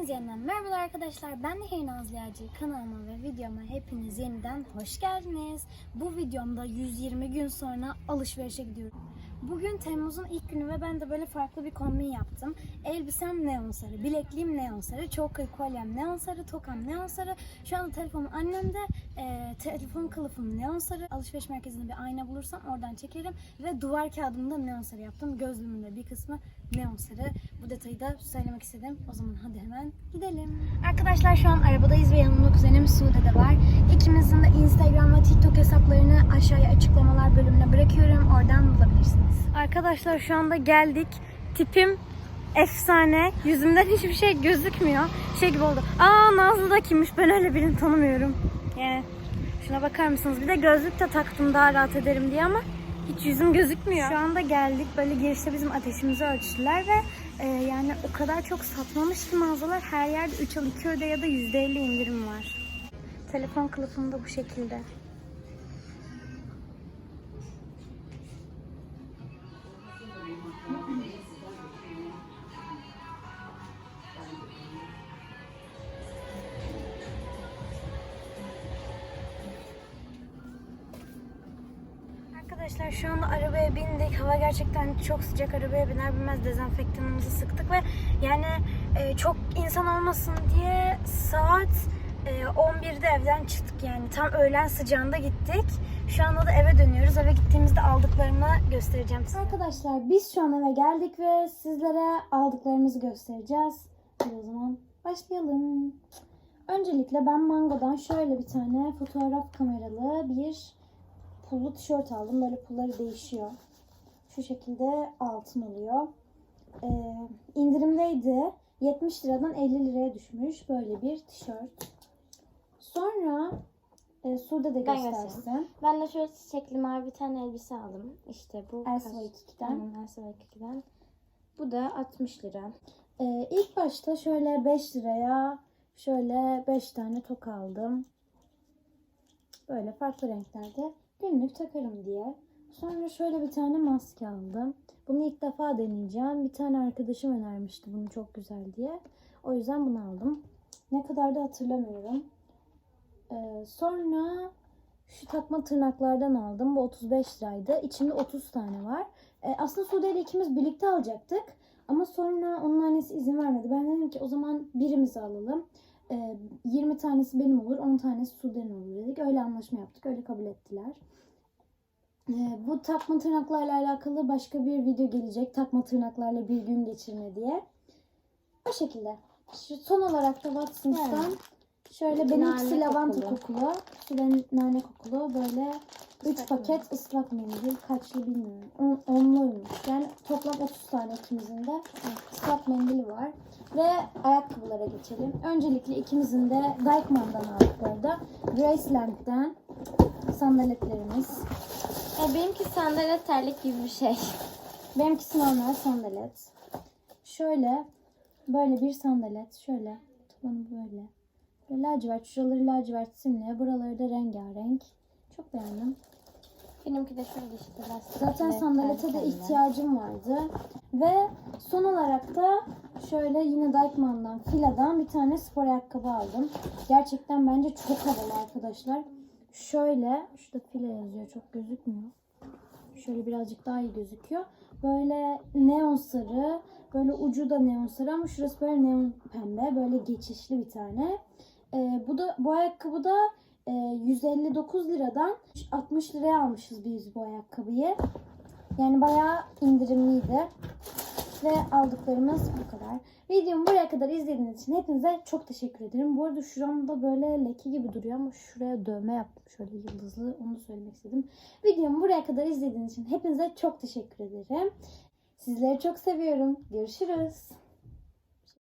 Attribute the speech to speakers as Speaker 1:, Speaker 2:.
Speaker 1: Hepinize yeniden merhaba arkadaşlar. Ben Nehir Nazlıyacı. Kanalıma ve videoma hepiniz yeniden hoş geldiniz. Bu videomda 120 gün sonra alışverişe gidiyorum. Bugün Temmuz'un ilk günü ve ben de böyle farklı bir kombin yaptım. Elbisem neon sarı, bilekliğim neon sarı, çoker kolyem neon sarı, tokam neon sarı. Şu anda telefonum annemde, e, telefon kılıfım neon sarı. Alışveriş merkezinde bir ayna bulursam oradan çekerim. Ve duvar kağıdımı da neon sarı yaptım. Gözlüğümün de bir kısmı neon sarı. Bu detayı da söylemek istedim. O zaman hadi hemen gidelim. Arkadaşlar şu an arabadayız ve yanımda kuzenim Sude de var. İkimizin de Instagram ve TikTok hesaplarını aşağıya açıklamalar bölümüne bırakıyorum. Oradan bulabilirsiniz. Arkadaşlar şu anda geldik. Tipim efsane. Yüzümden hiçbir şey gözükmüyor. Şey gibi oldu. Aa Nazlı da kimmiş? Ben öyle birini tanımıyorum. Yani şuna bakar mısınız? Bir de gözlük de taktım daha rahat ederim diye ama hiç yüzüm gözükmüyor. Şu anda geldik. Böyle girişte bizim ateşimizi ölçtüler ve e, yani o kadar çok satmamış ki mağazalar. Her yerde 3 al 2 öde ya da %50 indirim var. Telefon kılıfım da bu şekilde. Arkadaşlar şu anda arabaya bindik. Hava gerçekten çok sıcak. Arabaya biner binmez dezenfektanımızı sıktık ve yani e, çok insan olmasın diye saat 11'de evden çıktık yani. Tam öğlen sıcağında gittik. Şu anda da eve dönüyoruz. Eve gittiğimizde aldıklarımı göstereceğim size. Arkadaşlar biz şu an eve geldik ve sizlere aldıklarımızı göstereceğiz. Hadi o zaman başlayalım. Öncelikle ben Mango'dan şöyle bir tane fotoğraf kameralı bir pullu tişört aldım. Böyle pulları değişiyor. Şu şekilde altın oluyor. Ee, indirimdeydi. 70 liradan 50 liraya düşmüş böyle bir tişört. Sonra e, Sude de
Speaker 2: Ben
Speaker 1: göstersin.
Speaker 2: Ben de şöyle çiçekli mavi bir tane elbise aldım. İşte bu.
Speaker 1: Elsa
Speaker 2: kaç-
Speaker 1: Waikki'den.
Speaker 2: Aynen Elsa. Bu da 60 lira.
Speaker 1: Ee, ilk başta şöyle 5 liraya şöyle 5 tane tok aldım. Böyle farklı renklerde günlük takarım diye. Sonra şöyle bir tane maske aldım. Bunu ilk defa deneyeceğim. Bir tane arkadaşım önermişti bunu çok güzel diye. O yüzden bunu aldım. Ne kadar da hatırlamıyorum. Ee, sonra şu takma tırnaklardan aldım. Bu 35 liraydı. İçinde 30 tane var. Ee, aslında Sude ile ikimiz birlikte alacaktık. Ama sonra onun annesi izin vermedi. Ben dedim ki o zaman birimizi alalım. Ee, 20 tanesi benim olur, 10 tanesi Sude'nin olur dedik. Öyle anlaşma yaptık. Öyle kabul ettiler. Ee, bu takma tırnaklarla alakalı başka bir video gelecek. Takma tırnaklarla bir gün geçirme diye. O şekilde. Şu son olarak da Watson's'tan
Speaker 2: Evet.
Speaker 1: Şöyle
Speaker 2: Nane
Speaker 1: benimkisi lavanta
Speaker 2: kokulu.
Speaker 1: kokulu. Sude'nin nane kokulu. Böyle 3
Speaker 2: Islak
Speaker 1: paket ıslak mendil. Kaçlı bilmiyorum. On, onluymuş. Yani toplam 30 tane ikimizin de ıslak mendili var. Ve ayakkabılara geçelim. Öncelikle ikimizin de Dykman'dan aldık bu arada. Graceland'den sandaletlerimiz.
Speaker 2: E, benimki sandalet terlik gibi bir şey.
Speaker 1: Benimkisi normal sandalet. Şöyle böyle bir sandalet. Şöyle tabanı böyle. Böyle lacivert. Şuraları lacivert simli. Buraları da rengarenk. Çok beğendim.
Speaker 2: Benimki de şöyle işte lastik.
Speaker 1: Zaten sandalete de ihtiyacım vardı. Ve son olarak da şöyle yine Dykman'dan, Fila'dan bir tane spor ayakkabı aldım. Gerçekten bence çok havalı arkadaşlar. Şöyle, şurada Fila yazıyor çok gözükmüyor. Şöyle birazcık daha iyi gözüküyor. Böyle neon sarı, böyle ucu da neon sarı ama şurası böyle neon pembe. Böyle geçişli bir tane. Ee, bu da bu ayakkabı da e, 159 liradan 60 liraya almışız biz bu ayakkabıyı. Yani bayağı indirimliydi. Ve aldıklarımız bu kadar. Videomu buraya kadar izlediğiniz için hepinize çok teşekkür ederim. Bu arada şuramda böyle leke gibi duruyor ama şuraya dövme yaptım. Şöyle yıldızlı onu söylemek istedim. Videomu buraya kadar izlediğiniz için hepinize çok teşekkür ederim. Sizleri çok seviyorum. Görüşürüz.